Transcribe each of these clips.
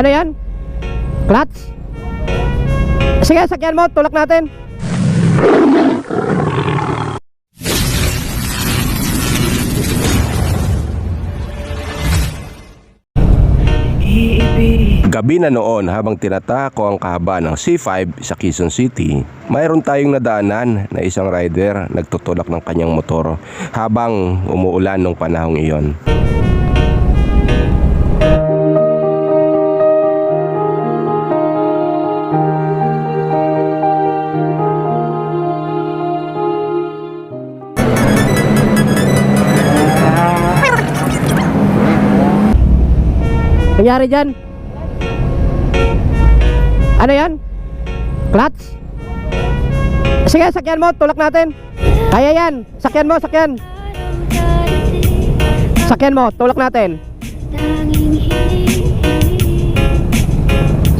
Ano yan? Clutch? Sige, sakyan mo, tulak natin. Gabi na noon habang tinatako ang kahaba ng C5 sa Quezon City, mayroon tayong nadaanan na isang rider nagtutulak ng kanyang motor habang umuulan nung panahong iyon. Nangyari dyan? Ano yan? Clutch? Sige, sakyan mo, tulak natin. Kaya yan, sakyan mo, sakyan. Sakyan mo, tulak natin.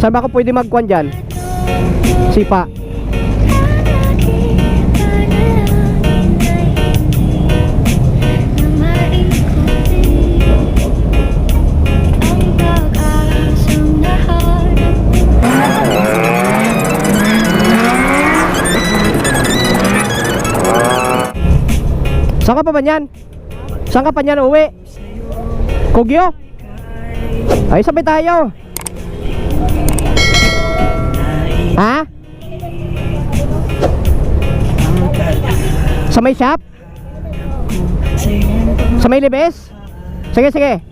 Saan ba ako pwede magkuhan dyan? Sipa. Saan ka pa ba niyan? Saan ka pa niyan uwi? Kugyo? Ay, sabay tayo. Ha? Sa may shop? Sa may libes? Sige, sige.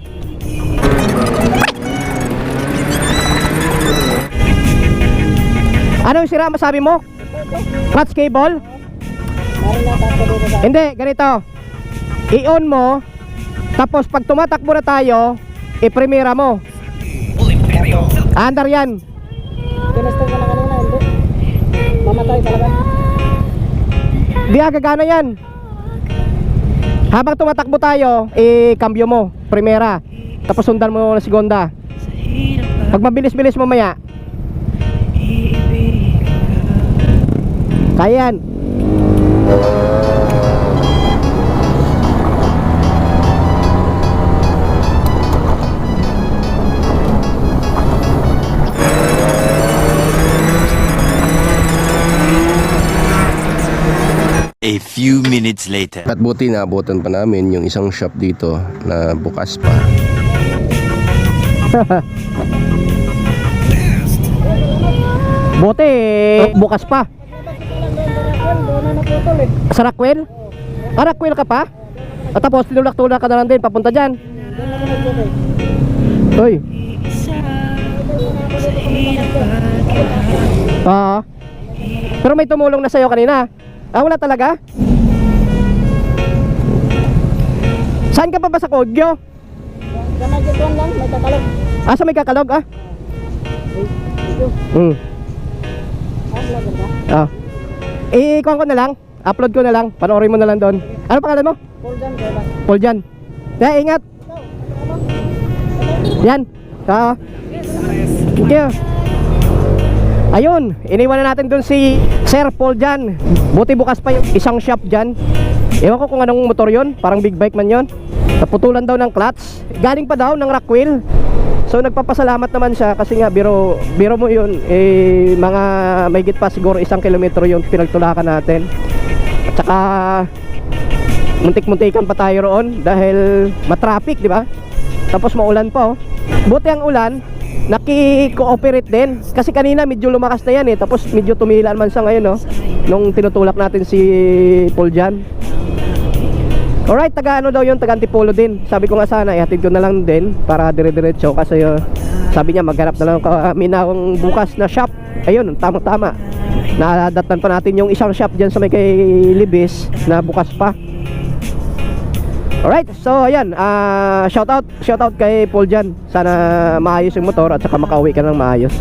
Ano yung sira masabi mo? Clutch cable? Hindi, ganito. I-on mo, tapos pag tumatakbo na tayo, i-premiera mo. Andar yan. Kinastan ko na kanina, hindi. Mamatay talaga. Di agagana yan. Habang tumatakbo tayo, i-cambio mo, primera. Tapos sundan mo na segunda. Pag mabilis-bilis mamaya. Kaya yan. A few minutes later. At buti naabutan pa namin yung isang shop dito na bukas pa. Bote, bukas pa. Sa Rockwell? Ah, Rockwell ka pa? At tapos tinulak-tulak ka na lang din, papunta dyan. Uy. Oo. Pero may tumulong na sa'yo kanina. Ah, wala talaga? Saan ka pa ba sa Kogyo? Ganagituan lang, may kakalog. Ah, sa may kakalog ah? Hmm. Ah? Ah. I-kuhan ko na lang. Upload ko na lang. Panoorin mo na lang doon. Ano pangalan mo? Paul dyan, kaya ingat. Yan. Ah. Thank you. Ayun, iniwan na natin doon si Sir Paul Jan. Buti bukas pa yung isang shop dyan. Ewan ko kung anong motor yon, parang big bike man yon. Naputulan daw ng clutch. Galing pa daw ng Rockwell. So nagpapasalamat naman siya kasi nga biro biro mo yun eh mga mahigit pa siguro isang kilometro yung pinagtulakan natin. At saka muntik-muntikan pa tayo roon dahil matraffic, di ba? Tapos maulan pa oh. Buti ang ulan, naki-cooperate din. Kasi kanina medyo lumakas na yan eh. Tapos medyo tumilan man siya ngayon oh. Nung tinutulak natin si Paul Jan. Alright, taga ano daw yun, taga Antipolo din. Sabi ko nga sana, ihatid ko na lang din para dire-diretso kasi uh, sabi niya maghanap na lang kami ng bukas na shop. Ayun, tama-tama. Naadatan pa natin yung isang shop dyan sa may kay Libis na bukas pa. Alright, so ayan, ah shout out, shout out kay Paul Jan. Sana maayos yung motor at saka makauwi ka ng maayos.